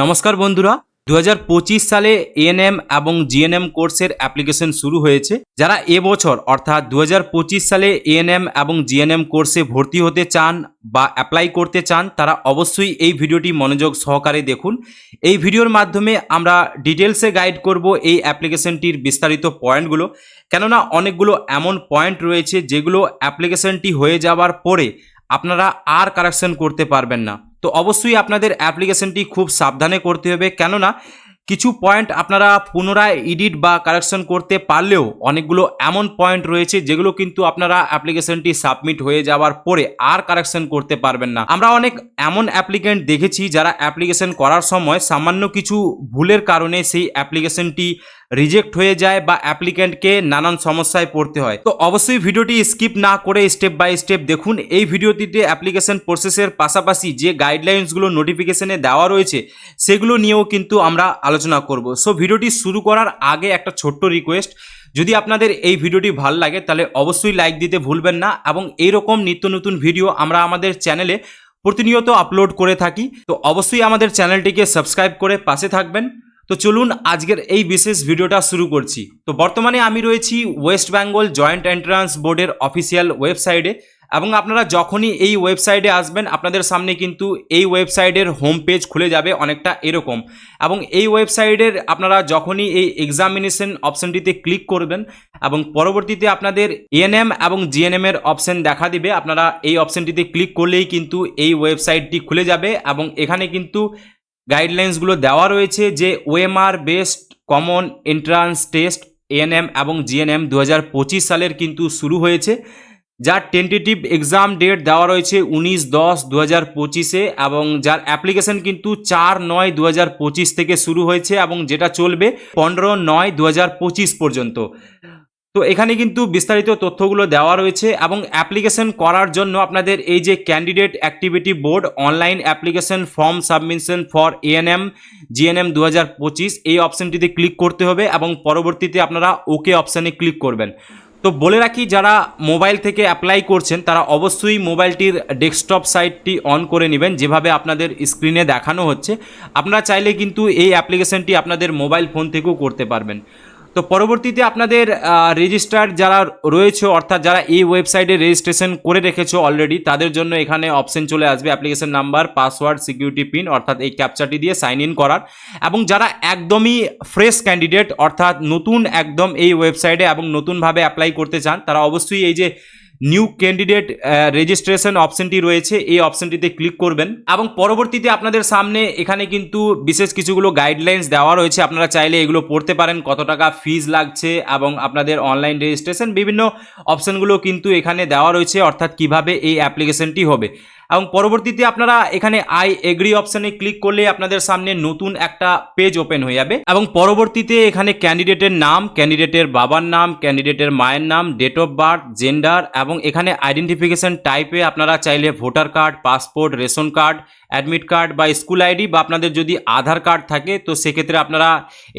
নমস্কার বন্ধুরা দু হাজার পঁচিশ সালে এএনএম এবং জিএনএম কোর্সের অ্যাপ্লিকেশন শুরু হয়েছে। যারা এবছর অর্থাৎ দু হাজার পঁচিশ সালে এএনএম এবং জিএনএম কোর্সে ভর্তি হতে চান বা অ্যাপ্লাই করতে চান, তারা অবশ্যই এই ভিডিওটি মনোযোগ সহকারে দেখুন। এই ভিডিওর মাধ্যমে আমরা ডিটেলসে গাইড করব এই অ্যাপ্লিকেশনটির বিস্তারিত পয়েন্টগুলো। কেননা অনেকগুলো এমন পয়েন্ট রয়েছে যেগুলো অ্যাপ্লিকেশনটি হয়ে যাওয়ার পরে আপনারা আর কারেকশন করতে পারবেন না। তো অবশ্যই আপনাদের অ্যাপ্লিকেশনটি খুব সাবধানে করতে হবে, কেননা কিছু পয়েন্ট আপনারা পুনরায় এডিট বা কারেকশন করতে পারলেও অনেকগুলো এমন পয়েন্ট রয়েছে যেগুলো কিন্তু আপনারা অ্যাপ্লিকেশনটি সাবমিট হয়ে যাওয়ার পরে আর কারেকশন করতে পারবেন না। আমরা অনেক এমন অ্যাপ্লিকেন্ট দেখেছি যারা অ্যাপ্লিকেশন করার সময় সামান্য কিছু ভুলের কারণে সেই অ্যাপ্লিকেশনটি রিজেক্ট হয়ে যায় বা অ্যাপ্লিকেন্টকে নানান সমস্যায় পড়তে হয়। তো অবশ্যই ভিডিওটি স্কিপ না করে স্টেপ বাই স্টেপ দেখুন। এই ভিডিওটিতে অ্যাপ্লিকেশন প্রসেসের পাশাপাশি যে গাইডলাইন্সগুলো নোটিফিকেশনে দেওয়া রয়েছে, সেগুলো নিয়েও কিন্তু আমরা আলোচনা করব। সো ভিডিওটি শুরু করার আগে একটা ছোট্ট রিকোয়েস্ট। যদি আপনাদের এই ভিডিওটি ভালো লাগে, তাহলে অবশ্যই লাইক দিতে ভুলবেন না এবং এইরকম নিত্য নতুন ভিডিও আমরা আমাদের চ্যানেলে প্রতিনিয়ত আপলোড করে থাকি। তো অবশ্যই আমাদের চ্যানেলটিকে সাবস্ক্রাইব করে পাশে থাকবেন। তো চলুন আজকের এই বিশেষ ভিডিওটা শুরু করছি। তো বর্তমানে আমি রয়েছি ওয়েস্ট বেঙ্গল জয়েন্ট এন্ট্রান্স বোর্ডের অফিসিয়াল ওয়েবসাইটে এবং আপনারা যখনই এই ওয়েবসাইটে আসবেন, আপনাদের সামনে কিন্তু এই ওয়েবসাইটের হোম পেজ খুলে যাবে অনেকটা এরকম। এবং এই ওয়েবসাইটের আপনারা যখনই এই এক্সামিনেশন অপশনটিতে ক্লিক করবেন এবং পরবর্তীতে আপনাদের এএনএম এবং জিএনএম এর অপশন দেখা দিবে, আপনারা এই অপশনটিতে ক্লিক করলেই কিন্তু এই ওয়েবসাইটটি খুলে যাবে এবং এখানে কিন্তু গাইডলাইন্সগুলো দেওয়া রয়েছে যে OMR based common entrance test, ANM এবং জিএনএম দু হাজার পঁচিশ সালের কিন্তু শুরু হয়েছে, যার টেন্টেটিভ এক্সাম ডেট দেওয়া রয়েছে উনিশ দশ দু হাজার পঁচিশে এবং যার অ্যাপ্লিকেশন কিন্তু চার নয় দু হাজার পঁচিশ থেকে শুরু হয়েছে এবং যেটা চলবে পনেরো নয় দু হাজার পঁচিশ পর্যন্ত। তো এখানে কিন্তু বিস্তারিত তথ্যগুলো দেওয়া রয়েছে এবং অ্যাপ্লিকেশন করার জন্য আপনাদের এই যে candidate activity board online application form submission for ANM GNM দু হাজার পঁচিশ, এই অপশানটিতে ক্লিক করতে হবে এবং পরবর্তীতে আপনারা ওকে অপশানে ক্লিক করবেন। তো বলে রাখি, যারা মোবাইল থেকে অ্যাপ্লাই করছেন, তারা অবশ্যই মোবাইলটির ডেস্কটপ সাইটটি অন করে নেবেন, যেভাবে আপনাদের স্ক্রিনে দেখানো হচ্ছে। আপনারা চাইলে কিন্তু এই অ্যাপ্লিকেশনটি আপনাদের মোবাইল ফোন থেকেও করতে পারবেন। তো পরবর্তীতে আপনাদের রেজিস্টার যারা রয়েছে, অর্থাৎ যারা এই ওয়েবসাইটে রেজিস্ট্রেশন করে রেখেছো অলরেডি তাদের জন্য এখানে অপশন চলে আসবে application number password security pin অর্থাৎ এই ক্যাপচারটি দিয়ে সাইন ইন করার। এবং যারা একদমই ফ্রেশ ক্যান্ডিডেট অর্থাৎ নতুন একদম এই ওয়েবসাইটে এবং নতুনভাবে অ্যাপ্লাই করতে চান, তারা অবশ্যই এই যে নিউ ক্যান্ডিডেট রেজিস্ট্রেশন অপশনটি রয়েছে। এই অপশনটিতে ক্লিক করবেন। এবং পরবর্তীতে আপনাদের সামনে এখানে কিন্তু বিশেষ কিছুগুলো গাইডলাইন্স দেওয়া রয়েছে। আপনারা চাইলে এগুলো পড়তে পারেন, কত টাকা ফিজ লাগছে এবং আপনাদের অনলাইন রেজিস্ট্রেশন বিভিন্ন অপশনগুলো কিন্তু এখানে দেওয়া রয়েছে। অর্থাৎ কীভাবে এই অ্যাপ্লিকেশনটি হবে। এবং পরবর্তীতে আপনারা এখানে আই এগ্রি অপশানে ক্লিক করলে আপনাদের সামনে নতুন একটা পেজ ওপেন হয়ে যাবে। এবং পরবর্তীতে এখানে ক্যান্ডিডেটের নাম ক্যান্ডিডেটের বাবার নাম ক্যান্ডিডেটের মায়ের নাম ডেট অফ বার্থ জেন্ডার এবং এখানে আইডেন্টিফিকেশন টাইপে আপনারা চাইলে voter card passport ration card admit card বা স্কুল আইডি বা আপনাদের যদি আধার কার্ড থাকে, তো সেক্ষেত্রে আপনারা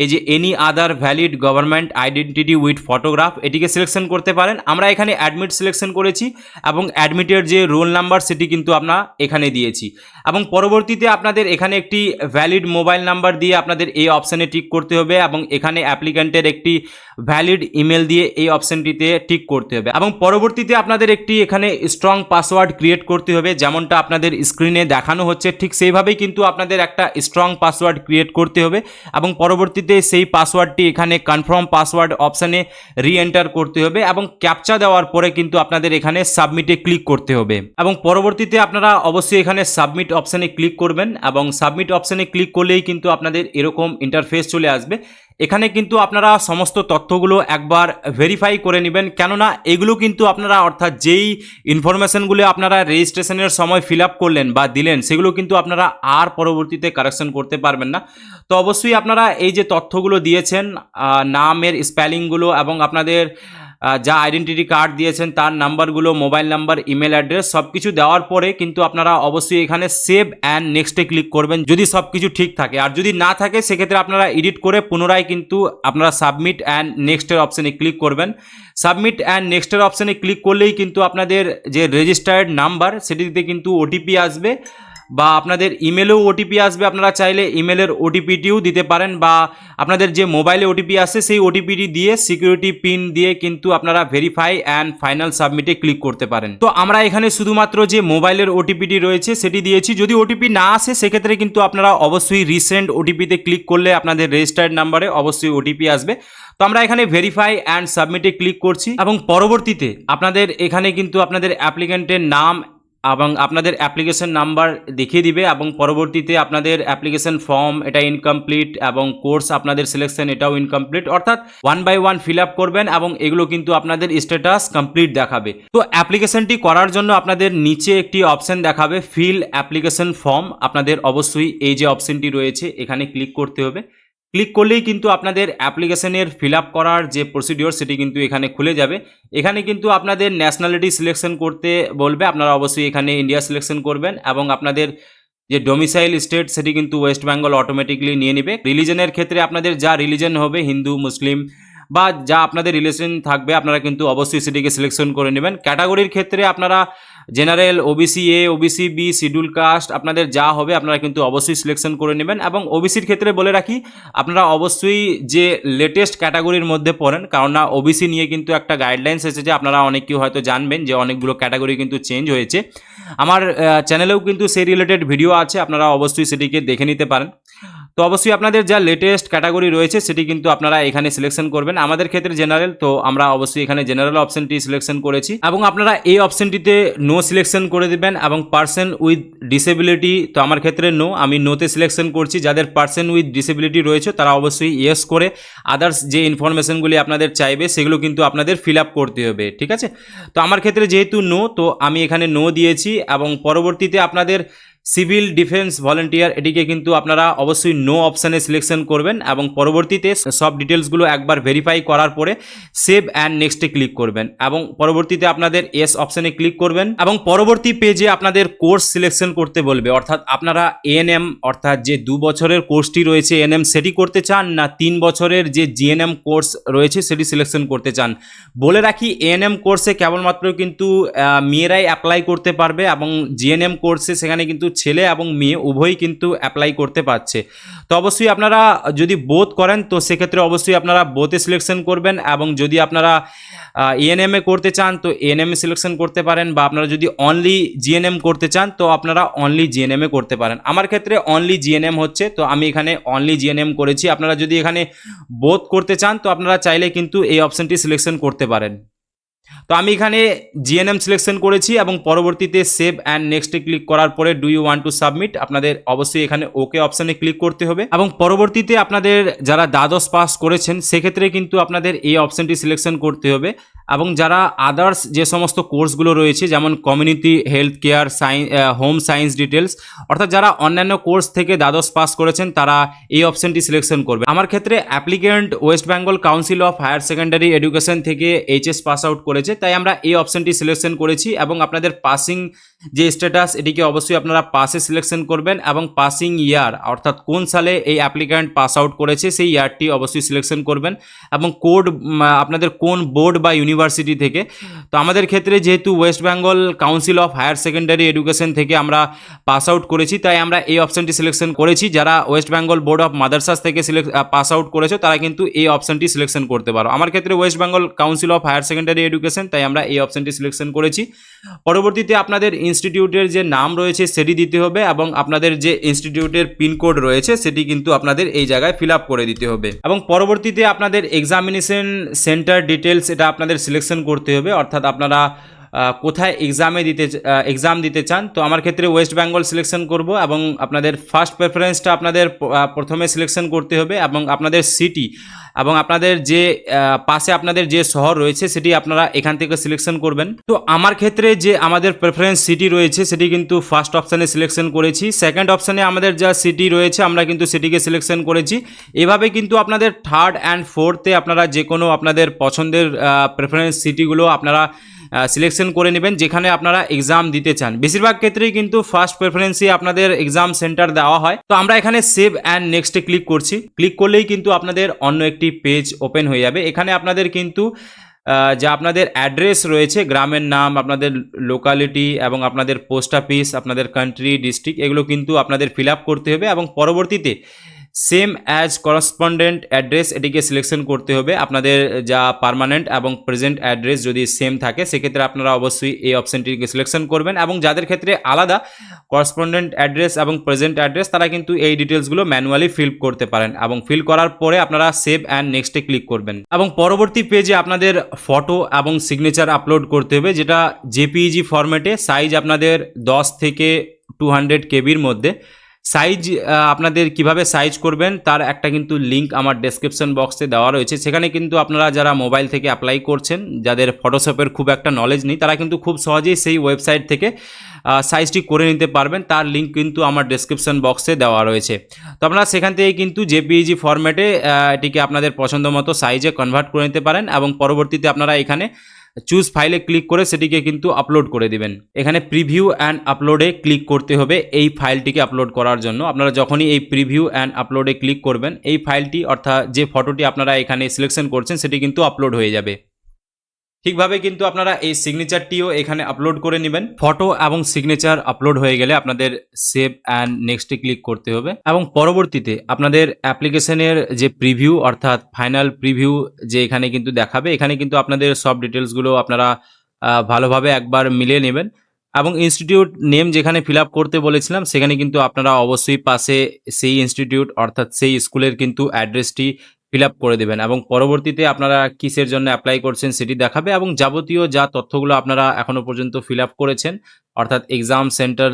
এই যে any other valid government identity with photograph এটিকে সিলেকশন করতে পারেন। আমরা এখানে অ্যাডমিট সিলেকশন করেছি এবং অ্যাডমিটের যে রোল নাম্বার সেটি কিন্তু আমরা এখানে দিয়েছি। এবং পরবর্তীতে আপনাদের এখানে একটি ভ্যালিড মোবাইল নাম্বার দিয়ে আপনাদের এই অপশানে টিক করতে হবে এবং এখানে অ্যাপ্লিক্যান্টের একটি ভ্যালিড ইমেল দিয়ে এই অপশানটিতে টিক করতে হবে। এবং পরবর্তীতে আপনাদের একটি এখানে স্ট্রং পাসওয়ার্ড ক্রিয়েট করতে হবে, যেমনটা আপনাদের স্ক্রিনে দেখানো হচ্ছে। ঠিক সেইভাবেই কিন্তু আপনাদের একটা স্ট্রং পাসওয়ার্ড ক্রিয়েট করতে হবে এবং পরবর্তীতে সেই পাসওয়ার্ডটি এখানে কনফার্ম পাসওয়ার্ড অপশানে রি এন্টার করতে হবে এবং ক্যাপচা দেওয়ার পরে কিন্তু আপনাদের এখানে সাবমিটে ক্লিক করতে হবে। এবং পরবর্তীতে আপনারা অবশ্যই এখানে সাবমিট অপশানে ক্লিক করবেন এবং সাবমিট অপশানে ক্লিক করলেই কিন্তু আপনাদের এরকম ইন্টারফেস চলে আসবে। এখানে কিন্তু আপনারা সমস্ত তথ্যগুলো একবার ভেরিফাই করে নেবেন। কেননা এগুলো কিন্তু আপনারা অর্থাৎ যেই ইনফরমেশনগুলো আপনারা রেজিস্ট্রেশনের সময় ফিল আপ করলেন বা দিলেন, সেগুলো কিন্তু আপনারা আর পরবর্তীতে কারেকশন করতে পারবেন না। তো অবশ্যই আপনারা এই যে তথ্যগুলো দিয়েছেন নামের স্পেলিংগুলো এবং আপনাদের যা আইডেন্টিটি কার্ড দিয়েছেন, তার নাম্বারগুলো মোবাইল নাম্বার ইমেল অ্যাড্রেস সব কিছু দেওয়ার পরে কিন্তু আপনারা অবশ্যই এখানে সেভ অ্যান্ড নেক্সটে ক্লিক করবেন যদি সব কিছু ঠিক থাকে। আর যদি না থাকে, সেক্ষেত্রে আপনারা এডিট করে পুনরায় কিন্তু আপনারা সাবমিট অ্যান্ড নেক্সটের অপশানে ক্লিক করবেন। সাবমিট অ্যান্ড নেক্সটের অপশানে ক্লিক করলেই কিন্তু আপনাদের যে রেজিস্টার্ড নাম্বার সেটিতে কিন্তু ওটিপি আসবে। বা আপনাদের ইমেলেও ওটিপি আসবে। আপনারা চাইলে ইমেলের ওটিপিটিও দিতে পারেন বা আপনাদের যে মোবাইলে ওটিপি আসে, সেই ওটিপিটি দিয়ে সিকিউরিটি পিন দিয়ে কিন্তু আপনারা ভেরিফাই অ্যান্ড ফাইনাল সাবমিটে ক্লিক করতে পারেন। তো আমরা এখানে শুধুমাত্র যে মোবাইলের ওটিপিটি রয়েছে, সেটি দিয়েছি। যদি ওটিপি না আসে, সেক্ষেত্রে কিন্তু আপনারা অবশ্যই রিসেন্ট ওটিপিতে ক্লিক করলে আপনাদের রেজিস্টার্ড নাম্বারে অবশ্যই ওটিপি আসবে। তো আমরা এখানে ভেরিফাই অ্যান্ড সাবমিটে ক্লিক করছি এবং পরবর্তীতে আপনাদের এখানে কিন্তু আপনাদের অ্যাপ্লিকেন্টের নাম এবং আপনাদের অ্যাপ্লিকেশন নাম্বার দেখিয়ে দিবে এবং পরবর্তীতে আপনাদের অ্যাপ্লিকেশন ফর্ম এটা ইনকমপ্লিট এবং কোর্স আপনাদের সিলেকশন এটাও ইনকমপ্লিট অর্থাৎ one by one fill up করবেন এবং এগুলো কিন্তু আপনাদের স্ট্যাটাস কমপ্লিট দেখাবে। তো অ্যাপ্লিকেশনটি করার জন্য আপনাদের নিচে একটি অপশন দেখাবে ফিল অ্যাপ্লিকেশন ফর্ম আপনাদের অবশ্যই এই যে অপশনটি রয়েছে, এখানে ক্লিক করতে হবে। ক্লিক করলেই কিন্তু আপনাদের অ্যাপ্লিকেশনের ফিল করার যে প্রসিডিওর সেটি কিন্তু এখানে খুলে যাবে। এখানে কিন্তু আপনাদের ন্যাশনালিটি সিলেকশন করতে বলবে। আপনারা অবশ্যই এখানে ইন্ডিয়া সিলেকশন করবেন এবং আপনাদের যে ডোমিসাইল স্টেট সেটি কিন্তু ওয়েস্ট বেঙ্গল অটোমেটিকলি নিয়ে নেবে। রিলিজনের ক্ষেত্রে আপনাদের যা রিলিজন হবে, হিন্দু, মুসলিম বা যা আপনাদের রিলেশন থাকবে, আপনারা কিন্তু অবশ্যই সেটিকে সিলেকশন করে নেবেন। ক্যাটাগরির ক্ষেত্রে আপনারা general OBC A OBC B schedule caste আপনাদের যা হবে আপনারা কিন্তু অবশ্যই সিলেকশন করে নেবেন এবং ওবিসির ক্ষেত্রে বলে রাখি, আপনারা অবশ্যই যে লেটেস্ট ক্যাটাগরির মধ্যে পড়েন, কারণ না ওবিসি নিয়ে কিন্তু একটা গাইডলাইন্স এসেছে আপনারা অনেকেই হয়তো জানবেন যে অনেকগুলো ক্যাটাগরি কিন্তু চেঞ্জ হয়েছে। আমার চ্যানেলেও কিন্তু সেই রিলেটেড ভিডিও আছে, আপনারা অবশ্যই সেটিকে দেখে নিতে পারেন। তো অবশ্যই আপনাদের যা লেটেস্ট ক্যাটাগরি রয়েছে, সেটি কিন্তু আপনারা এখানে সিলেকশন করবেন। আমাদের ক্ষেত্রে জেনারেল তো আমরা অবশ্যই এখানে জেনারেল অপশনটি সিলেকশন করেছি এবং আপনারা এই অপশনটিতে নো সিলেকশন করে দেবেন এবং পার্সন উইথ ডিসেবিলিটি তো আমার ক্ষেত্রে নো আমি নোতে সিলেকশন করছি। যাদের পার্সন উইথ ডিসেবিলিটি রয়েছে, তারা অবশ্যই ইয়েস করে। আদার্স যে ইনফরমেশনগুলি আপনাদের চাইবে, সেগুলো কিন্তু আপনাদের ফিল আপ করতে হবে, ঠিক আছে? তো আমার ক্ষেত্রে যেহেতু নো তো আমি এখানে নো দিয়েছি এবং পরবর্তীতে আপনাদের সিভিল ডিফেন্স ভলেন্টিয়ার, এটিকে কিন্তু আপনারা অবশ্যই নো অপশানে সিলেকশন করবেন এবং পরবর্তীতে সব ডিটেলসগুলো একবার ভেরিফাই করার পরে সেভ অ্যান্ড নেক্সটে ক্লিক করবেন এবং পরবর্তীতে আপনাদের এস অপশানে ক্লিক করবেন এবং পরবর্তী পেজে আপনাদের কোর্স সিলেকশন করতে বলবে। অর্থাৎ আপনারা এএনএম অর্থাৎ যে দু বছরের কোর্সটি রয়েছে এএনএম সেটি করতে চান না তিন বছরের যে জিএনএম কোর্স রয়েছে, সেটি সিলেকশন করতে চান। বলে রাখি এএনএম কোর্সে কেবলমাত্র কিন্তু মেয়েরাই অ্যাপ্লাই করতে পারবে এবং জিএনএম কোর্সে সেখানে কিন্তু ছেলে এবং মেয়ে উভয়ই কিন্তু অ্যাপ্লাই করতে পারছে। তো অবশ্যই আপনারা যদি বোধ করেন, তো সেক্ষেত্রে অবশ্যই আপনারা বোথে সিলেকশন করবেন এবং যদি আপনারা ইএনএম এ করতে চান, তো এএনএম এ সিলেকশন করতে পারেন বা আপনারা যদি অনলি জিএনএম করতে চান, তো আপনারা অনলি জিএনএম করতে পারেন। আমার ক্ষেত্রে অনলি জিএনএম হচ্ছে, তো আমি এখানে অনলি জিএনএম করেছি। আপনারা যদি এখানে বোধ করতে চান, তো আপনারা চাইলে কিন্তু এই অপশনটি সিলেকশন করতে পারেন। তো আমি এখানে জিএনএম সিলেকশন করেছি এবং পরবর্তীতে সেভ অ্যান্ড নেক্সটে ক্লিক করার পরে do you want to submit আপনাদের অবশ্যই এখানে ওকে অপশানে ক্লিক করতে হবে। এবং পরবর্তীতে আপনাদের যারা দ্বাদশ পাস করেছেন, সেক্ষেত্রে কিন্তু আপনাদের এই অপশানটি সিলেকশন করতে হবে। এবং যারা আদার্স যে সমস্ত কোর্সগুলো রয়েছে, যেমন community health care science home science details অর্থাৎ যারা অন্যান্য কোর্স থেকে দ্বাদশ পাস করেছেন, তারা এই অপশানটি সিলেকশন করবে আমার ক্ষেত্রে applicant West Bengal council of higher secondary education থেকে এইচএস পাস আউট করেছে, তাই আমরা এই অপশানটি সিলেকশন করেছি এবং আপনাদের পাসিং যে স্ট্যাটাস এটিকে অবশ্যই আপনারা পাসে সিলেকশন করবেন এবং পাসিং ইয়ার অর্থাৎ কোন সালে এই অ্যাপ্লিক্যান্ট পাস আউট করেছে, সেই ইয়ারটি অবশ্যই সিলেকশন করবেন এবং কোড আপনাদের কোন বোর্ড বা ইউনিভার্সিটি থেকে। তো আমাদের ক্ষেত্রে যেহেতু West Bengal council of higher secondary education থেকে আমরা পাস আউট করেছি, তাই আমরা এই অপশানটি সিলেকশন করেছি। যারা West Bengal board of madrasahs থেকে পাস আউট করেছে, তারা কিন্তু এই অপশানটি সিলেকশন করতে পারো। আমার ক্ষেত্রে West Bengal council of higher secondary education, তাই আমরা এই অপশানটি সিলেকশন করেছি। পরবর্তীতে আপনাদের ইনস্টিটিউটের যে নাম রয়েছে, সেটি দিতে হবে এবং আপনাদের যে ইনস্টিটিউটের পিনকোড রয়েছে, সেটি কিন্তু আপনাদের এই জায়গায় ফিল আপ করে দিতে হবে। এবং পরবর্তীতে আপনাদের এক্সামিনেশন সেন্টার ডিটেলস এটা আপনাদের সিলেকশন করতে হবে। অর্থাৎ আপনারা কোথায় এক্সামে দিতে এক্সাম দিতে চান, তো আমার ক্ষেত্রে ওয়েস্ট বেঙ্গল সিলেকশন করব এবং আপনাদের ফার্স্ট প্রেফারেন্সটা আপনাদের প্রথমে সিলেকশন করতে হবে এবং আপনাদের সিটি এবং আপনাদের যে পাশে আপনাদের যে শহর রয়েছে সেটি আপনারা এখান থেকে সিলেকশন করবেন। তো আমার ক্ষেত্রে যে আমাদের প্রেফারেন্স সিটি রয়েছে সেটি কিন্তু ফার্স্ট অপশানে সিলেকশন করেছি। সেকেন্ড অপশানে আমাদের যা সিটি রয়েছে আমরা কিন্তু সেটিকে সিলেকশন করেছি। এভাবে কিন্তু আপনাদের থার্ড অ্যান্ড ফোর্থে আপনারা যে কোনো আপনাদের পছন্দের প্রেফারেন্স সিটিগুলো আপনারা সিলেকশন করে নেবেন যেখানে আপনারা এক্সাম দিতে চান। বেশিরভাগ ক্ষেত্রেই কিন্তু ফার্স্ট প্রেফারেন্সই আপনাদের এক্সাম সেন্টার দেওয়া হয়। তো আমরা এখানে সেভ অ্যান্ড নেক্সটে ক্লিক করছি। ক্লিক করলেই কিন্তু আপনাদের অন্য একটি পেজ ওপেন হয়ে যাবে। এখানে আপনাদের কিন্তু যা আপনাদের অ্যাড্রেস রয়েছে, গ্রামের নাম, আপনাদের লোকালিটি এবং আপনাদের পোস্ট অফিস আপনাদের কান্ট্রি ডিস্ট্রিক্ট এগুলো কিন্তু আপনাদের ফিল করতে হবে এবং পরবর্তীতে সেম অ্যাজ করসপন্ডেন্ট অ্যাড্রেস এটিকে সিলেকশন করতে হবে। আপনাদের যা পার্মানেন্ট এবং প্রেজেন্ট অ্যাড্রেস যদি সেম থাকে, সেক্ষেত্রে আপনারা অবশ্যই এই অপশানটিকে সিলেকশন করবেন এবং যাদের ক্ষেত্রে আলাদা করসপন্ডেন্ট অ্যাড্রেস এবং প্রেজেন্ট অ্যাড্রেস তারা কিন্তু এই ডিটেলসগুলো ম্যানুয়ালি ফিল করতে পারেন এবং ফিল করার পরে আপনারা সেভ অ্যান্ড নেক্সটে ক্লিক করবেন। এবং পরবর্তী পেজে আপনাদের ফটো এবং সিগনেচার আপলোড করতে হবে, যেটা জেপিইজি ফরম্যাটে সাইজ আপনাদের দশ থেকে টু হান্ড্রেড কেবির মধ্যে। সাইজ আপনাদের কীভাবে সাইজ করবেন তার একটা কিন্তু লিঙ্ক আমার ডেসক্রিপশন বক্সে দেওয়া রয়েছে। সেখানে কিন্তু আপনারা যারা মোবাইল থেকে অ্যাপ্লাই করছেন, যাদের ফটোশপের খুব একটা নলেজ নেই, তারা কিন্তু খুব সহজেই সেই ওয়েবসাইট থেকে সাইজটি করে নিতে পারবেন। তার লিঙ্ক কিন্তু আমার ডেসক্রিপশন বক্সে দেওয়া রয়েছে। তো আপনারা সেখান থেকে কিন্তু জেপিইজি ফরম্যাটে এটিকে আপনাদের পছন্দ মতো সাইজে কনভার্ট করে নিতে পারেন এবং পরবর্তীতে আপনারা এখানে চুজ ফাইলে ক্লিক করে সেটিকে কিন্তু আপলোড করে দিবেন। এখানে প্রিভিউ অ্যান্ড আপলোডে ক্লিক করতে হবে এই ফাইলটিকে আপলোড করার জন্য। আপনারা যখনই এই প্রিভিউ অ্যান্ড আপলোডে ক্লিক করবেন, এই ফাইলটি অর্থাৎ যে ফটোটি আপনারা এখানে সিলেকশন করছেন, সেটি কিন্তু আপলোড হয়ে যাবে। ঠিকভাবে কিন্তু আপনারা এই সিগনেচারটিও এখানে আপলোড করে নেবেন। ফটো এবং সিগনেচার আপলোড হয়ে গেলে আপনাদের সেভ অ্যান্ড নেক্সটে ক্লিক করতে হবে। এবং পরবর্তীতে আপনাদের অ্যাপ্লিকেশনের যে প্রিভিউ অর্থাৎ ফাইনাল প্রিভিউ যে এখানে কিন্তু দেখাবে, এখানে কিন্তু আপনাদের সব ডিটেলসগুলো আপনারা ভালোভাবে একবার মিলিয়ে নেবেন। এবং ইনস্টিটিউট নেম যেখানে ফিল করতে বলেছিলাম, সেখানে কিন্তু আপনারা অবশ্যই পাশে সেই ইনস্টিটিউট অর্থাৎ সেই স্কুলের কিন্তু অ্যাড্রেসটি ফিল আপ করে দেবেন এবং পরবর্তীতে আপনারা কিসের জন্য অ্যাপ্লাই করছেন সেটি দেখাবে এবং যাবতীয় যা তথ্যগুলো আপনারা এখনও পর্যন্ত ফিল করেছেন, অর্থাৎ এক্সাম সেন্টার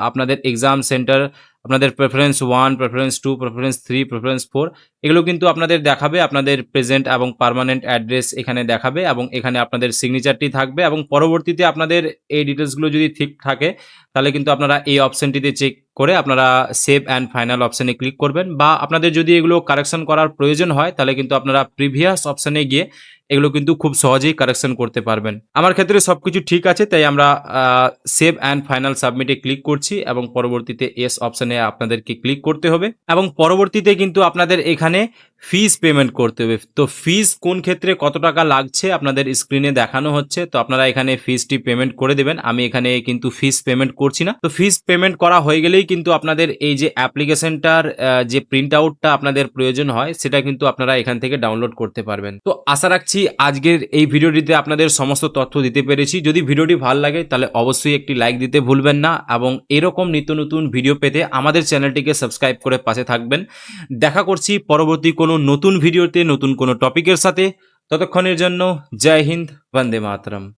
আপনাদের এক্সাম সেন্টার আপনাদের preference one preference two preference three preference four এগুলো কিন্তু আপনাদের দেখাবে, আপনাদের প্রেজেন্ট এবং পার্মানেন্ট অ্যাড্রেস এখানে দেখাবে এবং এখানে আপনাদের সিগনেচারটি থাকবে এবং পরবর্তীতে আপনাদের এই ডিটেলসগুলো যদি ঠিক থাকে, তাহলে কিন্তু আপনারা এই অপশনটিতে চেক করে আপনারা সেভ অ্যান্ড ফাইনাল অপশানে ক্লিক করবেন বা আপনাদের যদি এগুলো কারেকশন করার প্রয়োজন হয়, তাহলে কিন্তু আপনারা প্রিভিয়াস অপশানে গিয়ে এগুলো কিন্তু খুব সহজেই কারেকশন করতে পারবেন। আমার ক্ষেত্রে সব কিছু ঠিক আছে, তাই আমরা সেভ অ্যান্ড ফাইনাল সাবমিটে ক্লিক করছি এবং পরবর্তীতে এস অপশানে আপনাদেরকে ক্লিক করতে হবে এবং পরবর্তীতে কিন্তু আপনাদের এখানে ফিস পেমেন্ট করতে হবে। তো ফিস কোন ক্ষেত্রে কত টাকা লাগছে আপনাদের স্ক্রিনে দেখানো হচ্ছে, তো আপনারা এখানে ফিসটি পেমেন্ট করে দেবেন। আমি এখানে কিন্তু ফিস পেমেন্ট করছি না। তো ফিস পেমেন্ট করা হয়ে গেলেই কিন্তু আপনাদের এই যে অ্যাপ্লিকেশনটার যে প্রিন্ট আউটটা আপনাদের প্রয়োজন হয়, সেটা কিন্তু আপনারা এখান থেকে ডাউনলোড করতে পারবেন। তো আশা রাখছি আজকের এই ভিডিওটিতে আপনাদের সমস্ত তথ্য দিতে পেরেছি। যদি ভিডিওটি ভালো লাগে, তাহলে অবশ্যই একটি লাইক দিতে ভুলবেন না এবং এরকম নিত্য নতুন ভিডিও পেতে আমাদের চ্যানেলটিকে সাবস্ক্রাইব করে পাশে থাকবেন। দেখা করছি পরবর্তী কোনো নতুন ভিডিওতে নতুন কোনো টপিকের সাথে। ততক্ষণের জন্য জয় হিন্দ, বন্দে মাতরম।